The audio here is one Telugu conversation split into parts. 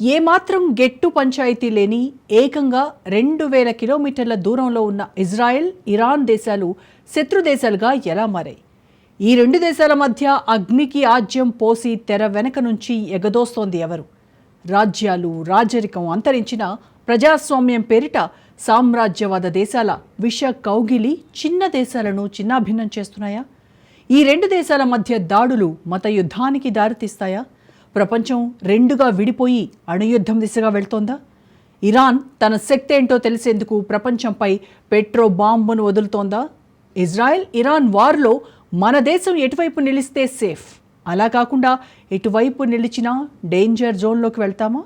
ఏమాత్రం గెట్టు పంచాయతీ లేని ఏకంగా రెండు వేల కిలోమీటర్ల దూరంలో ఉన్న ఇజ్రాయెల్ ఇరాన్ దేశాలు శత్రు దేశాలుగా ఎలా మారాయి? ఈ రెండు దేశాల మధ్య అగ్నికి ఆజ్యం పోసి తెర వెనక నుంచి ఎగదోస్తోంది ఎవరు? రాజ్యాలు రాజరికం అంతరించిన ప్రజాస్వామ్యం పేరిట సామ్రాజ్యవాద దేశాల విష కౌగిలి చిన్న దేశాలను చిన్నాభిన్నం చేస్తున్నాయా? ఈ రెండు దేశాల మధ్య దాడులు మత యుద్ధానికి దారితీస్తాయా? ప్రపంచం రెండుగా విడిపోయి అణుయుద్ధం దిశగా వెళ్తోందా? ఇరాన్ తన శక్తి ఏంటో తెలిసేందుకు ప్రపంచంపై పెట్రో బాంబును వదులుతోందా? ఇజ్రాయెల్ ఇరాన్ వార్లో మన దేశం ఎటువైపు నిలిస్తే సేఫ్? అలా కాకుండా ఎటువైపు నిలిచినా డేంజర్ జోన్లోకి వెళ్తామా?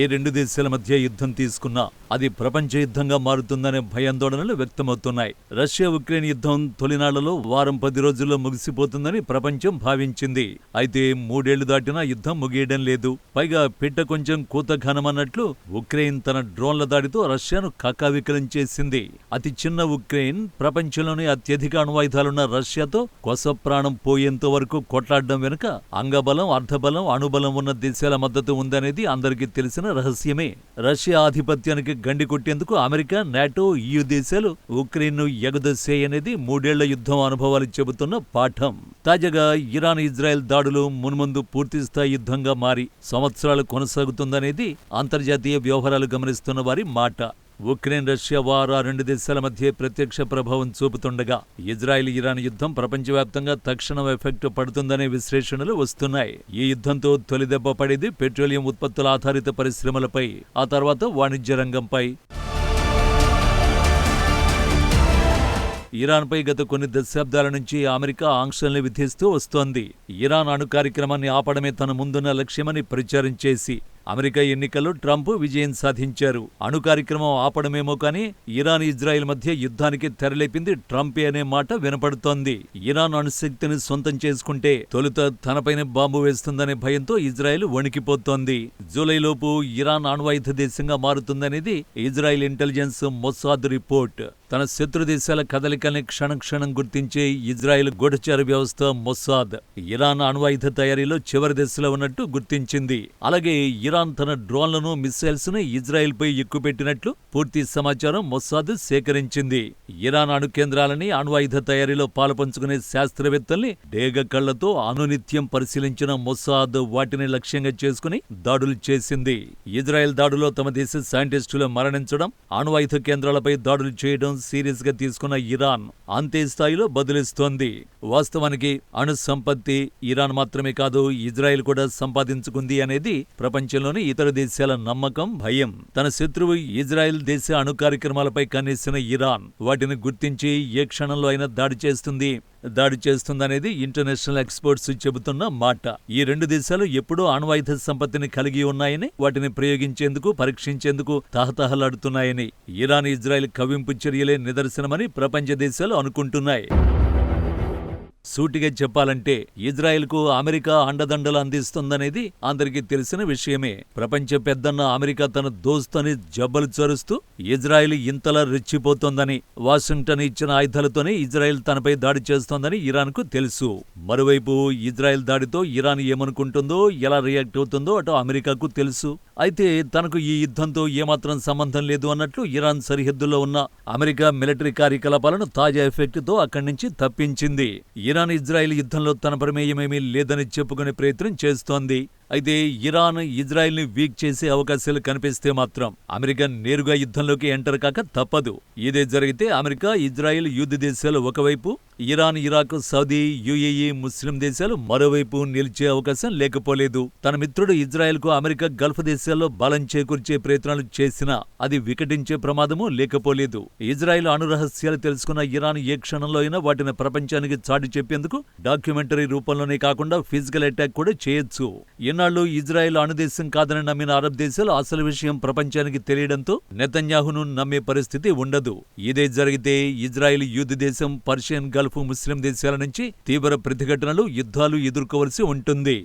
ఏ రెండు దేశాల మధ్య యుద్ధం తీసుకున్నా అది ప్రపంచ యుద్ధంగా మారుతుందనే భయాందోళనలు వ్యక్తమవుతున్నాయి. రష్యా ఉక్రెయిన్ యుద్ధం తొలినాళ్ళలో వారం పది రోజుల్లో ముగిసిపోతుందని ప్రపంచం భావించింది. అయితే మూడేళ్ళు దాటినా యుద్ధం ముగియడం లేదు. పైగా పిట్ట కొంచెం కూతఘనమన్నట్లు ఉక్రెయిన్ తన డ్రోన్ల దాడితో రష్యాను కకావికలం చేసింది. అతి చిన్న ఉక్రెయిన్ ప్రపంచంలోనే అత్యధిక అణ్వాయుధాలున్న రష్యాతో కొస ప్రాణం పోయేంత వరకు కొట్లాడడం వెనుక అంగబలం అర్ధబలం అణుబలం ఉన్న దేశాల మద్దతు ఉందనేది అందరికీ తెలిసిన రహస్యమే. రష్యా ఆధిపత్యానికి గండి కొట్టేందుకు అమెరికా నాటో ఈయు దేశాలు ఉక్రెయిన్ను ఎగదొసేయనేది మూడేళ్ళ యుద్ధం అనుభవాలు చెబుతున్న పాఠం. తాజాగా ఇరాన్ ఇజ్రాయెల్ దాడులు మున్ముందు పూర్తిస్థాయి యుద్ధంగా మారి సంవత్సరాలు కొనసాగుతుందనేది అంతర్జాతీయ వ్యవహారాలు గమనిస్తున్న వారి మాట. ఉక్రెయిన్ రష్యా వార్ ఆ రెండు దేశాల మధ్య ప్రత్యక్ష ప్రభావం చూపుతుండగా ఇజ్రాయెల్ ఇరాన్ యుద్ధం ప్రపంచవ్యాప్తంగా తక్షణం ఎఫెక్ట్ పడుతుందనే విశ్లేషణలు వస్తున్నాయి. ఈ యుద్ధంతో తొలి దెబ్బ పడేది పెట్రోలియం ఉత్పత్తుల ఆధారిత పరిశ్రమలపై ఆ తర్వాత వాణిజ్య రంగంపై. ఇరాన్పై గత కొన్ని దశాబ్దాల నుంచి అమెరికా ఆంక్షల్ని విధిస్తూ వస్తోంది. ఇరాన్ అణు కార్యక్రమాన్ని ఆపడమే తన ముందున్న లక్ష్యమని ప్రచారం చేసి అమెరికా ఎన్నికల్లో ట్రంప్ విజయం సాధించారు. అణు కార్యక్రమం ఆపడమేమో కానీ ఇరాన్ ఇజ్రాయెల్ మధ్య యుద్ధానికి తెరలేపింది ట్రంపే అనే మాట వినపడుతోంది. ఇరాన్ అణుశక్తిని సొంతం చేసుకుంటే తొలుత తనపైన బాంబు వేస్తుందనే భయంతో ఇజ్రాయెల్ వణికిపోతోంది. జూలైలోపు ఇరాన్ అణ్వాయుధ దేశంగా మారుతుందనేది ఇజ్రాయెల్ ఇంటెలిజెన్స్ మొసాద్ రిపోర్ట్. తన శత్రు దేశాల కదలికల్ని క్షణక్షణం గుర్తించే ఇజ్రాయెల్ గూఢచార వ్యవస్థ మొసాద్ ఇరాన్ అణ్వాయుధ తయారీలో చివరి దశలో ఉన్నట్టు గుర్తించింది. అలాగే ఇరాన్ తన డ్రోన్లను మిస్సైల్స్ ఇజ్రాయెల్పై ఇజ్రాయెల్ పై ఎక్కుపెట్టినట్లు పూర్తి సమాచారం మొస్సాద్ సేకరించింది. ఇరాన్ అణు కేంద్రాలని అణ్వాయుధ తయారీలో పాల్పంచుకునే శాస్త్రవేత్తల్ని డేగ కళ్ళతో అనునిత్యం పరిశీలించిన మొస్సాద్ వాటిని లక్ష్యంగా చేసుకుని దాడులు చేసింది. ఇజ్రాయెల్ దాడులో తమ దేశ సైంటిస్టులు మరణించడం అణ్వాయుధ కేంద్రాలపై దాడులు చేయడం సీరియస్గా తీసుకున్న ఇరాన్ అంతే స్థాయిలో బదిలిస్తోంది. వాస్తవానికి అణు సంపత్తి ఇరాన్ మాత్రమే కాదు ఇజ్రాయెల్ కూడా సంపాదించుకుంది అనేది ప్రపంచంలో ప్రపంచంలోని ఇతర దేశాల నమ్మకం భయం తన శత్రువు ఇజ్రాయెల్ దేశ అణు కార్యక్రమాలపై కన్నేసిన ఇరాన్ వాటిని గుర్తించి ఏ క్షణంలో అయినా దాడి చేస్తుంది. దాడి చేస్తుందనేది ఇంటర్నేషనల్ ఎక్స్పర్ట్స్ చెబుతున్న మాట. ఈ రెండు దేశాలు ఎప్పుడూ అణ్వాయుధ సంపత్తిని కలిగి ఉన్నాయని వాటిని ప్రయోగించేందుకు పరీక్షించేందుకు తహతహలాడుతున్నాయని. ఇరాన్ ఇజ్రాయెల్ కవింపు చర్యలే నిదర్శనమని ప్రపంచ దేశాలు అనుకుంటున్నాయి. సూటిగా చెప్పాలంటే ఇజ్రాయెల్కు అమెరికా అండదండలు అందిస్తుందనేది అందరికీ తెలిసిన విషయమే. ప్రపంచ పెద్దన్న అమెరికా తన దోస్తని జబ్బలు చరుస్తూ ఇజ్రాయెల్ ఇంతలా రెచ్చిపోతోందని వాషింగ్టన్ ఇచ్చిన ఆయుధాలతోనే ఇజ్రాయెల్ తనపై దాడి చేస్తోందని ఇరాన్కు తెలుసు. మరోవైపు ఇజ్రాయెల్ దాడితో ఇరాన్ ఏమనుకుంటుందో ఎలా రియాక్ట్ అవుతుందో అటు అమెరికాకు తెలుసు. అయితే తనకు ఈ యుద్ధంతో ఏమాత్రం సంబంధం లేదు అన్నట్లు ఇరాన్ సరిహద్దులో ఉన్న అమెరికా మిలిటరీ కార్యకలాపాలను తాజా ఎఫెక్ట్తో అక్కడి నుంచి తప్పించింది. ఇరాన్ ఇజ్రాయెల్ యుద్ధంలో తన ప్రమేయమేమీ లేదని చెప్పుకునే ప్రయత్నం చేస్తోంది. అయితే ఇరాన్ ఇజ్రాయెల్ని వీక్ చేసే అవకాశాలు కనిపిస్తే మాత్రం అమెరికా నేరుగా యుద్ధంలోకి ఎంటర్ కాక తప్పదు. ఇదే జరిగితే అమెరికా ఇజ్రాయెల్ యుద్ధ దేశాలు ఒకవైపు Iran Iraq Saudi UAE Muslim దేశాలు మరోవైపు నిలిచే అవకాశం లేకపోలేదు. తన మిత్రుడు ఇజ్రాయెల్కు అమెరికా గల్ఫ్ దేశాల్లో బలం చేకూర్చే ప్రయత్నాలు చేసినా అది వికటించే ప్రమాదము లేకపోలేదు. ఇజ్రాయెల్ అణురహస్యాలు తెలుసుకున్న ఇరాన్ ఏ క్షణంలో అయినా వాటిని ప్రపంచానికి చాటి చెప్పేందుకు డాక్యుమెంటరీ రూపంలోనే కాకుండా ఫిజికల్ అటాక్ కూడా చేయొచ్చు. ఇన్నాళ్ళు ఇజ్రాయెల్ అణుదేశం కాదని నమ్మిన అరబ్ దేశాలు అసలు విషయం ప్రపంచానికి తెలియడంతో నెతన్యాహును నమ్మే పరిస్థితి ఉండదు. ఇదే జరిగితే ఇజ్రాయెల్ యుద్ధ దేశం పర్షియన్ గల్ఫ్ ముస్లిం దేశాల నుంచి తీవ్ర ప్రతిఘటనలు యుద్ధాలు ఎదుర్కోవలసి ఉంటుంది.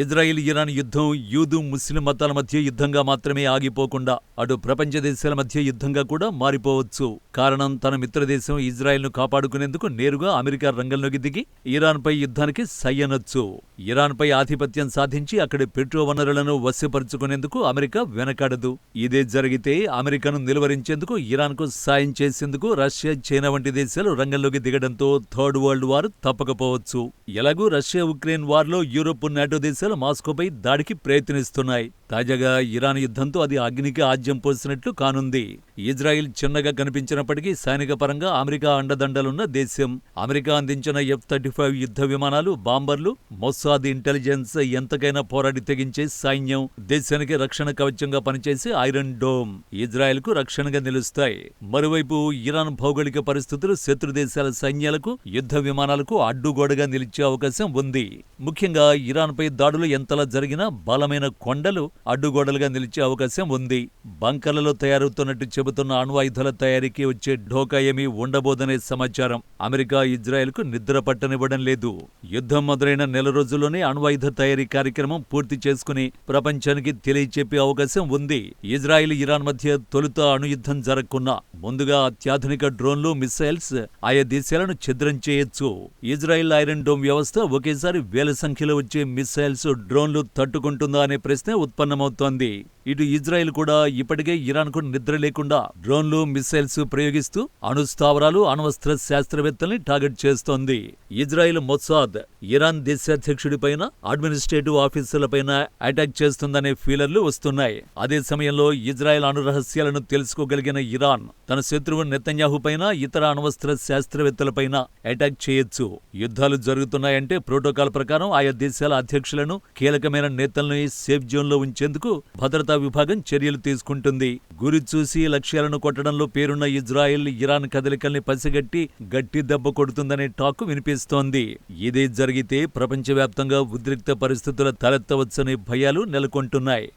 ఇజ్రాయిల్ ఇరాన్ యుద్ధం యూదు ముస్లిం మతాల మధ్య యుద్ధంగా మాత్రమే ఆగిపోకుండా అటు ప్రపంచ దేశాల మధ్య యుద్ధంగా కూడా మారిపోవచ్చు. కారణం తన మిత్రదేశం ఇజ్రాయెల్ను కాపాడుకునేందుకు నేరుగా అమెరికా రంగంలోకి దిగి ఇరాన్పై యుద్ధానికి సయ్యనొచ్చు. ఇరాన్పై ఆధిపత్యం సాధించి అక్కడి పెట్రో వనరులను వశపరుచుకునేందుకు అమెరికా వెనకాడదు. ఇదే జరిగితే అమెరికాను నిలువరించేందుకు ఇరాన్కు సాయం చేసేందుకు రష్యా చైనా వంటి దేశాలు రంగంలోకి దిగడంతో థర్డ్ వరల్డ్ వార్ తప్పకపోవచ్చు. ఎలాగూ రష్యా ఉక్రెయిన్ వార్లో యూరోప్ నాటో దేశాలు మాస్కోపై దాడికి ప్రయత్నిస్తున్నాయి. తాజాగా ఇరాన్ యుద్ధంతో అది అగ్నికి ఆజ్యం పోసినట్లు కానుంది. ఇజ్రాయిల్ చిన్నగా కనిపించినప్పటికీ సైనిక పరంగా అమెరికా అండదండలున్న దేశం. అమెరికా అందించిన ఎఫ్ థర్టీ ఫైవ్ యుద్ధ విమానాలు బాంబర్లు మొస్సాద్ ఇంటెలిజెన్స్ ఎంతకైనా పోరాడి తెగించే సైన్యం. దేశానికి రక్షణ కవచంగా పనిచేసే ఐరన్ డోమ్ ఇజ్రాయెల్కు రక్షణగా నిలుస్తాయి. మరోవైపు ఇరాన్ భౌగోళిక పరిస్థితులు శత్రు దేశాల సైన్యాలకు యుద్ధ విమానాలకు అడ్డుగోడగా నిలిచే అవకాశం ఉంది. ముఖ్యంగా ఇరాన్పై దాడులు ఎంతలా జరిగినా బలమైన కొండలు అడ్డుగోడలుగా నిలిచే అవకాశం ఉంది. బంకర్లలో తయారవుతున్నట్టు చెబుతున్న అణ్వాయుధాల తయారీకి వచ్చే ఢోకా ఏమీ ఉండబోదనే సమాచారం. అమెరికా ఇజ్రాయెల్కు నిద్ర పట్టనివ్వడం లేదు. యుద్ధం మొదలైన నెల రోజుల్లోనే అణ్వాయుధ తయారీ కార్యక్రమం పూర్తి చేసుకుని ప్రపంచానికి తెలియచెప్పే అవకాశం ఉంది. ఇజ్రాయెల్ ఇరాన్ మధ్య తొలుత అణుయుద్ధం జరగకున్నా ముందుగా అత్యాధునిక డ్రోన్లు మిసైల్స్ ఆయా దేశాలను ఛిద్రం చేయొచ్చు. ఇజ్రాయెల్ ఐరన్ డోమ్ వ్యవస్థ ఒకేసారి వేల సంఖ్యలో వచ్చే మిసైల్స్ డ్రోన్లు తట్టుకుంటుందా అనే ప్రశ్న ఉత్పన్నమవుతోంది. ఇటు ఇజ్రాయెల్ కూడా ఇప్పటికే ఇరాన్కు నిద్ర లేకుండా డ్రోన్లు మిసైల్స్ ప్రయోగిస్తూ అణుస్థావరాలు అణ్వస్త్ర శాస్త్రవేత్తల్ని టార్గెట్ చేస్తోంది. ఇజ్రాయెల్ మొత్సాద్ ఇరాన్ దేశాధ్యక్షుడిపైన అడ్మినిస్ట్రేటివ్ ఆఫీసర్లపైన అటాక్ చేస్తుందనే ఫీలర్లు వస్తున్నాయి. అదే సమయంలో ఇజ్రాయెల్ అణు రహస్యాలను తెలుసుకోగలిగిన ఇరాన్ తన శత్రువు నెతన్యాహు పైన ఇతర అణ్వస్త్ర శాస్త్రవేత్తలపైన అటాక్ చేయొచ్చు. యుద్ధాలు జరుగుతున్నాయంటే ప్రోటోకాల్ ప్రకారం ఆయా దేశాల అధ్యక్షులను కీలకమైన నేతల్ని సేఫ్ జోన్లో ఉంచేందుకు భద్రతా విభాగం చర్యలు తీసుకుంటుంది. గురి చూసి లక్ష్యాలను కొట్టడంలో పేరున్న ఇజ్రాయెల్ ఇరాన్ కదలికల్ని పసిగట్టి గట్టి దెబ్బ కొడుతుందనే టాక్ వినిపిస్తోంది. ఇదే జరిగితే ప్రపంచవ్యాప్తంగా ఉద్రిక్త పరిస్థితుల తలెత్తవచ్చనే భయాలు నెలకొంటున్నాయి.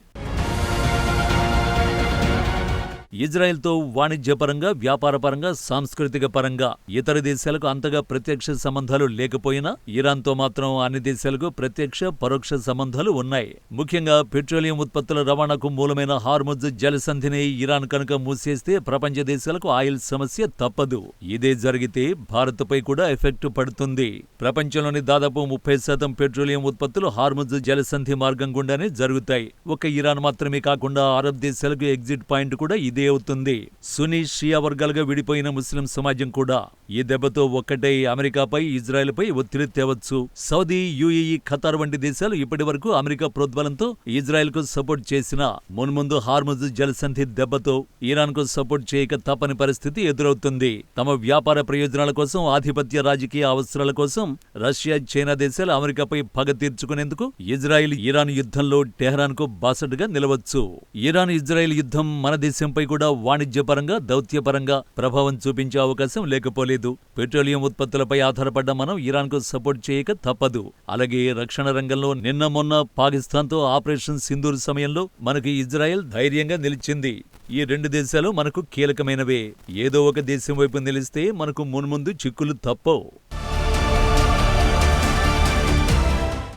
ఇజ్రాయెల్తో వాణిజ్యపరంగా వ్యాపారపరంగా సాంస్కృతిక పరంగా ఇతర దేశాలకు అంతగా ప్రత్యక్ష సంబంధాలు లేకపోయినా ఇరాన్తో మాత్రం అన్ని దేశాలకు ప్రత్యక్ష పరోక్ష సంబంధాలు ఉన్నాయి. ముఖ్యంగా పెట్రోలియం ఉత్పత్తుల రవాణాకు మూలమైన హార్ముజ్ జలసంధిని ఇరాన్ కనుక మూసేస్తే ప్రపంచ దేశాలకు ఆయిల్ సమస్య తప్పదు. ఇదే జరిగితే భారత్పై కూడా ఎఫెక్ట్ పడుతుంది. ప్రపంచంలోని దాదాపు ముప్పై శాతం పెట్రోలియం ఉత్పత్తులు హార్ముజ్ జలసంధి మార్గం గుండానే జరుగుతాయి. ఒక ఇరాన్ మాత్రమే కాకుండా అరబ్ దేశాలకు ఎగ్జిట్ పాయింట్ కూడా ఇదే అవుతుంది. సునీ షియా వర్గాలుగా విడిపోయిన ముస్లిం సమాజం కూడా ఈ దెబ్బతో ఒక్కటే అమెరికాపై ఇజ్రాయెల్పై ఒత్తిడి తేవచ్చు. సౌదీ యుఏఈ ఖతార్ వంటి దేశాలు ఇప్పటి వరకు అమెరికా ప్రోద్బలంతో ఇజ్రాయెల్కు సపోర్ట్ చేసిన మున్ముందు హార్ముజ్ జలసంధి దెబ్బతో ఇరాన్కు సపోర్ట్ చేయక తప్పని పరిస్థితి ఎదురవుతుంది. తమ వ్యాపార ప్రయోజనాల కోసం ఆధిపత్య రాజకీయ అవసరాల కోసం రష్యా చైనా దేశాలు అమెరికాపై పగ తీర్చుకునేందుకు ఇజ్రాయెల్ ఇరాన్ యుద్ధంలో టెహరాన్కు బాసటగా నిలవచ్చు. ఇరాన్ ఇజ్రాయెల్ యుద్ధం మన దేశంపై కూడా వాణిజ్యపరంగా దౌత్యపరంగా ప్రభావం చూపించే అవకాశం లేకపోలేదు. పెట్రోలియం ఉత్పత్తులపై ఆధారపడ్డ మనం ఇరాన్కు సపోర్ట్ చేయక తప్పదు. అలాగే రక్షణ రంగంలో నిన్న మొన్న పాకిస్తాన్తో ఆపరేషన్ సింధూర్ సమయంలో మనకి ఇజ్రాయెల్ ధైర్యంగా నిలిచింది. ఈ రెండు దేశాలు మనకు కీలకమైనవే. ఏదో ఒక దేశం వైపు నిలిస్తే మనకు మున్ముందు చిక్కులు తప్పవు.